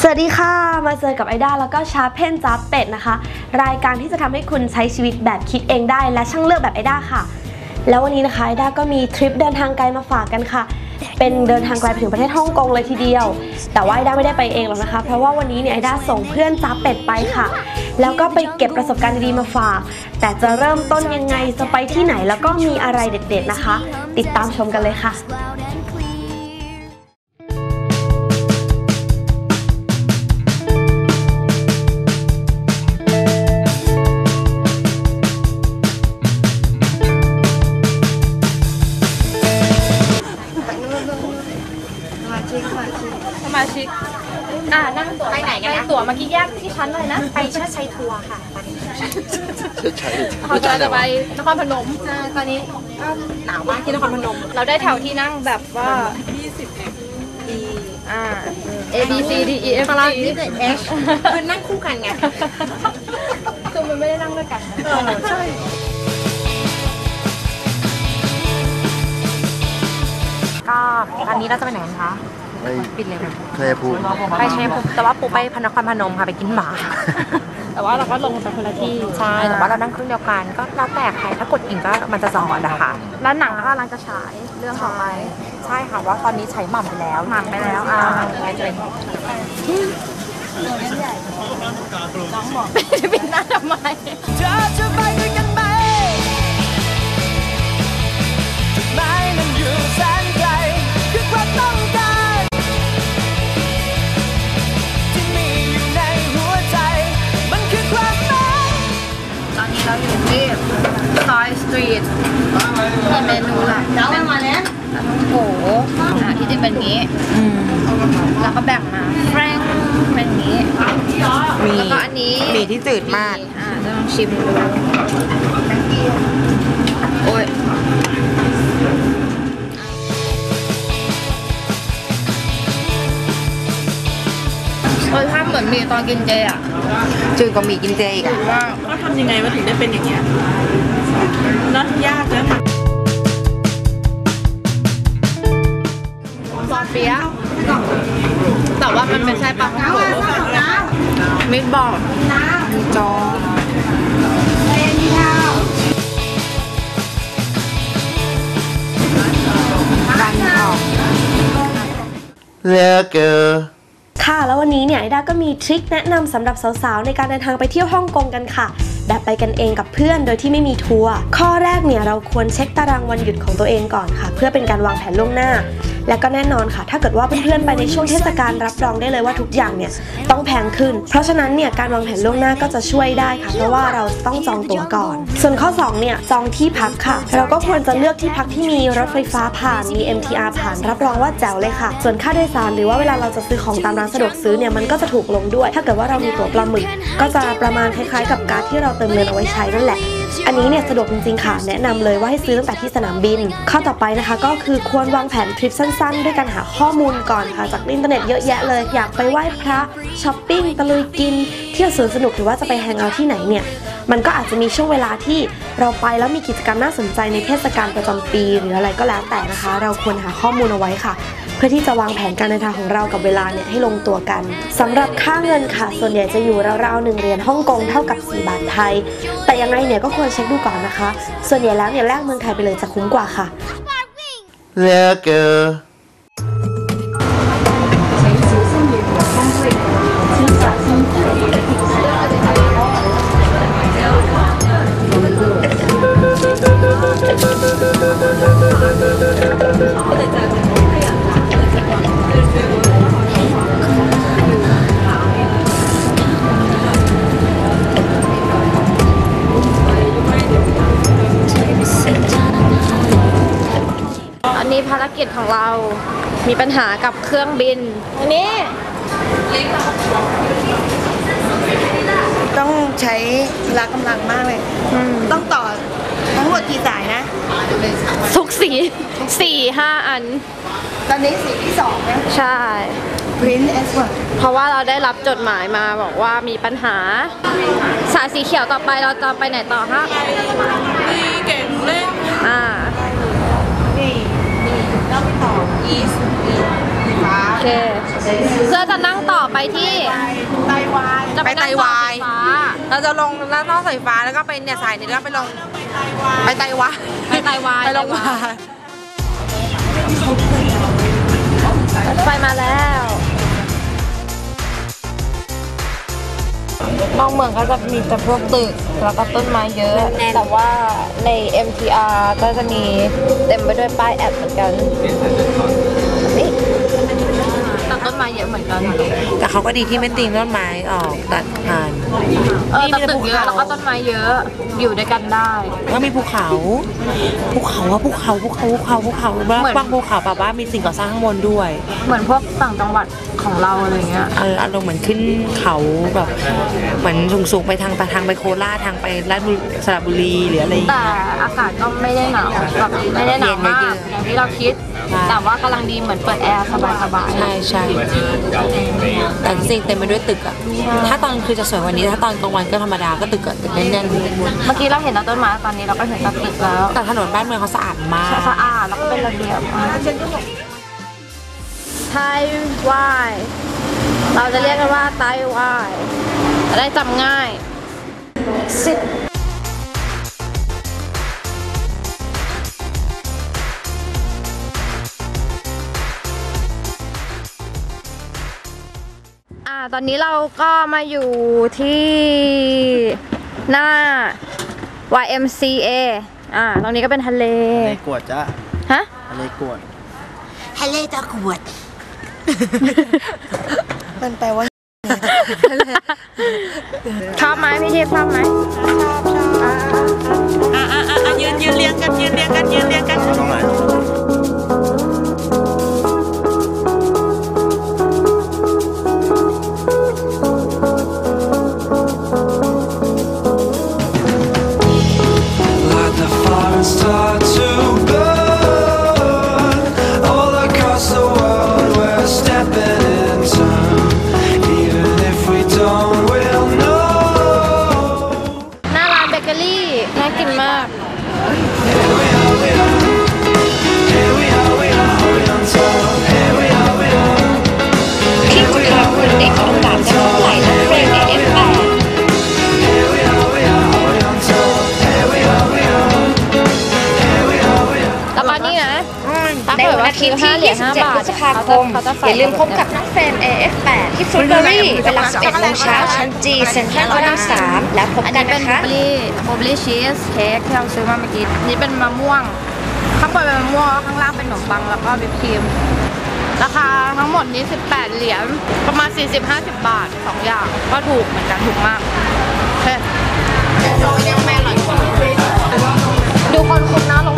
สวัสดีค่ะ มาเจอกับไอด้าแล้วก็ชาเพนจ้าเป็ดนะคะ รายการที่จะทำให้คุณใช้ชีวิตแบบคิดเองได้ และช่างเลือกแบบไอด้าค่ะ แล้ววันนี้นะคะไอด้าก็มีทริปเดินทางไกลมาฝากกันค่ะ เป็นเดินทางไกลไปถึงประเทศฮ่องกงเลยทีเดียว แต่ว่าไอด้าไม่ได้ไปเองหรอกนะคะ เพราะว่าวันนี้เนี่ยไอด้าส่งเพื่อนจ้าเป็ดไปค่ะ แล้วก็ไปเก็บประสบการณ์ดีๆมาฝาก แต่จะเริ่มต้นยังไงจะไปที่ไหนแล้วก็มีอะไรเด็ด ๆนะคะ ติดตามชมกันเลยค่ะ เมื่อกี้แยกที่ชั้นเลยนะ ไปเชิดชัยทัวร์ค่ะเขาจะจะไปนครพนมตอนนี้ก็หนาวมากที่นครพนม เราได้แถวที่นั่งแบบว่า 20 E อ่า A B C D E F ตอนเรา G ที่เกิด H คือนั่งคู่กันไงคือมันไม่ได้นั่งด้วยกันนะใช่ก็ตอนนี้เราจะไปไหนกันคะ ไปปิดเลยค่ะชัยภูมิไปชัยภูมิแต่ว่าปูไปพนครพนมค่ะไปกินหมา แต่ว่าเราก็ลงไปคนละที่ใช่แต่ว่าเรานั่งเครื่องเดียวกัน ก็แล้วแต่ใครถ้ากดกิ่งก็มันจะสอนนะคะแล้วหนังก็กำลังจะฉายเรื่องของอะไรใช่ค่ะว่าตอนนี้ใช้หม่ำไปแล้วหม่ำไปแล้วอ่าจะเป็นจะเป็นหน้าทำไม เราอยู่ที่ซอยสตรีทมีเมนูหลักเป็นมาแล้วโอ้โหอะที่จะเป็นอย่างนี้แล้วก็แบ่งมาแฟรงเป็นอย่างนี้มีแล้วก็อันนี้มีที่จืดมาก อ่าจะลองชิมดูโอ้ยรสชาติเหมือนมีตอนกินเจอะ จืดกว่าหมี่กินเจอีกอะว่าก็ทำยังไงว่าถึงได้เป็นอย่างเงี้ยเนอะยากนะซอสเปี๊ยะแต่ว่ามันไม่ใช่ปลาท่องโกมิตบอลจอกันออกเลือกเกอ ค่ะแล้ววันนี้เนี่ยไอด้าก็มีทริคแนะนำสำหรับสาวๆในการเดินทางไปเที่ยวฮ่องกงกันค่ะ แบบไปกันเองกับเพื่อนโดยที่ไม่มีทัวร์ข้อแรกเนี่ยเราควรเช็คตารางวันหยุดของตัวเองก่อนค่ะ เพื่อเป็นการวางแผนล่วงหน้า และก็แน่นอนค่ะ ถ้าเกิดว่าเพื่อนๆไปในช่วงเทศกาลรับรองได้เลยว่าทุกอย่างเนี่ยต้องแพงขึ้น เพราะฉะนั้นเนี่ยการวางแผนล่วงหน้าก็จะช่วยได้ค่ะ เพราะว่าเราต้องจองตั๋วก่อน ส่วนข้อสองเนี่ยจองที่พักค่ะ เราก็ควรจะเลือกที่พักที่มีรถไฟฟ้าผ่านมี MTR ผ่านรับรองว่าแจ๋วเลยค่ะ ส่วนค่าโดยสารหรือว่าเวลาเราจะซื้อของตามร้านสะดวกซื้อเนี่ยมันก็จะถูกลงด้วย ถ้าเกิดว่าเรามีตั๋วปลาหมึกก็จะประมาณคล้ายๆ กับการดที่เราเติมเงินเอาไว้ใช้นั่นแหละอันนี้เนี่ยสะดวกจริงๆค่ะ แนะนำเลยว่าให้ซื้อตั้งแต่ที่สนามบิน ข้อต่อไปนะคะ ก็คือควรวางแผนทริปสั้นๆ ด้วยการหาข้อมูลก่อนค่ะ จากอินเทอร์เน็ตเยอะแยะเลย อยากไปไหว้พระช้อปปิ้งตะลุยกิน เที่ยวสวนสนุกหรือว่าจะไปแฮงเอาท์ที่ไหนเนี่ยมันก็อาจจะมีช่วงเวลาที่เราไปแล้วมีกิจกรรมน่าสนใจในเทศกาลประจำปี หรืออะไรก็แล้วแต่นะคะ เราควรหาข้อมูลเอาไว้ค่ะ เพื่อที่จะวางแผนการเดินทางของเรากับเวลาเนี่ยให้ลงตัวกันสำหรับค่าเงินค่ะ ส่วนใหญ่จะอยู่ราวๆหนึ่งเหรียญฮ่องกงเท่ากับ 4 บาทไทย แต่ยังไงเนี่ยก็ควรเช็คดูก่อนนะคะ ส่วนใหญ่แล้วเนี่ยแลกเมืองไทยไปเลยจะคุ้มกว่าค่ะเลื กิจของเรามีปัญหากับเครื่องบินอันนี้ต้องใช้พละกำลังมากเลยต้องต่อทั้งหมดกี่สายนะ ทุกสีสี่ห้าอัน ตอนนี้สีที่สองนะ ใช่ Print S 1เพราะว่าเราได้รับจดหมายมาบอกว่ามีปัญหา สายสีเขียวต่อไปเราจะไปไหนต่อฮะมีเก่งเล่น อ่า นี่นี่แล้วไปต่อ East ฟ้า โอเค เพื่อจะนั่งต่อไปที่ ไตวาย จะ ไปไปไตนั่งต่อวาสายยฟ้าเราจะลงแล้วนอกสายฟ้าแล้วก็ไปเนี่ยสายนี้แล้วไปลงไปไตวาย ไปไตวายไปลงมารถไฟมาแล้วมองเมืองก็จะมีแต่พวกตึกแล้วก็ต้นไม้เยอะ แต่ว่าใน MTR ก็จะมีเต็มไปด้วยป้ายแอดเหมือนกันนี่แต่ต้นไม้เยอะเหมือนกันแต่เขาก็ดีที่ไม่ตีต้นไม้ออกตัดผ่านเออนี่แต่มีแต่ตึกภูเยอะเขาแล้วก็ต้นไม้เยอะอยู่ด้วยกันได้แล้วมีภูเขาภูเขาว่าภูเขาภูเขาภูเขาภูเขาบ้างเหมือนบางภูเขาแบบว่ามีสิ่งก่อสร้างข้างบนด้วย เหมือนพวกต่างจังหวัดของเราอะไรเงี้ยเอออารมณ์เหมือนขึ้นเขาแบบเหมือนสูงๆไปทางไปทางไปโคราชทางไปราชบุรีสระบุรีหรืออะไรอย่างแต่เงี้ยอากาศก็ไม่ได้หนาวแบบไม่ได้หนาวมากเย็นๆอย่างที่เราคิดใช่ แต่ว่ากำลังดีเหมือนเปิดแอร์สบายๆ ใช่ใช่แต่จริงๆเต็มไปด้วยตึกอะถ้าตอนคือจะสวยกวันนี้ ถ้าตอนกลางวันก็ธรรมดาก็ตึกอะตึกแน่นเมื่อกี้เราเห็นแต่ต้นไม้ตอนนี้เราก็เห็นแต่ตึกแล้วๆแต่ถนนบ้านเมืองเขาสะอาดมาก สะอาดแล้วก็เป็นระเบียบไทยวายเราจะเรียกกันว่าไทยวายจะได้จำง่าย สิบ ตอนนี้เราก็มาอยู่ที่หน้า YMCA อ่า ตรงนี้ก็เป็นทะเล ทะเลกวดจ้าฮะ ทะเลกวด มันแปลว่า ชอบไหมพี่ทิพย์ชอบไหมอะอะอะยืนยืนเรียงกันยืนเรียงกันยืนเรียงกัน ตรงไหน อาทิซื้ตอย์5เหรีที่ยญ5บาท27 พฤษภาคมเขาจะใส่อย่าลืมพบกับน้องเฟรม AF8 ที่ฟรุตเบอรี่เวลา11โมงเช้าชั้นจีเซ็นทรัลพระราม3แล้วพบอันกันี้นเป็นนะคะบลูเบอรี่บลูเบอรี่ชีสเค้กที่เราซื้อมาเมื่อกี้นี่เป็นมะม่วง ข้างบนเป็นมะม่วงแล้วข้างล่างเป็นขนมปังแล้วก็วิปครีมราคาทั้งหมดนี้ 18 เหรียญประมาณ 40-50 บาท 2 อย่าง ก็ถูกเหมือนกันถูกมากโอเคดูคนคุมหน้าลง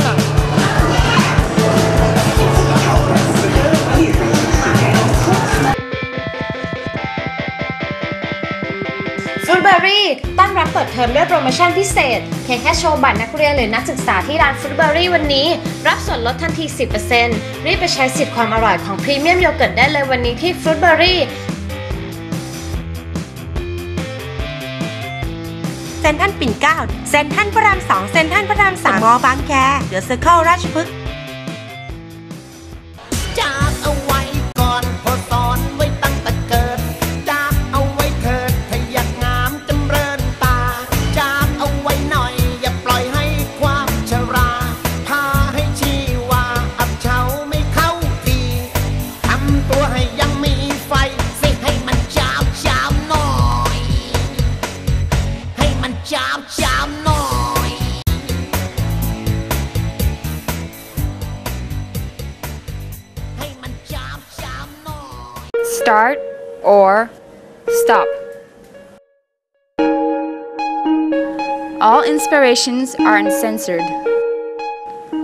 รี่ต้อนรับเปิดเทอมด้วยโปรโมชั่นพิเศษ เพียงแค่โชว์บัตรนักเรียนหรือนักศึกษาที่ร้านฟรุตเบอรี่วันนี้ รับส่วนลดทันที 10%รีบไปใช้สิทธิ์ความอร่อยของพรีเมียมโยเกิร์ตได้เลยวันนี้ที่ฟรุตเบอรี่เซนทัลปิ่นเกล้าเซนทัลพระรามสองเซนทัลพระรามสามมอบางแคเดอะเซอร์เคิลราชพฤกษ์ start or stop. All inspirations are uncensored.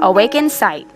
Awaken sight.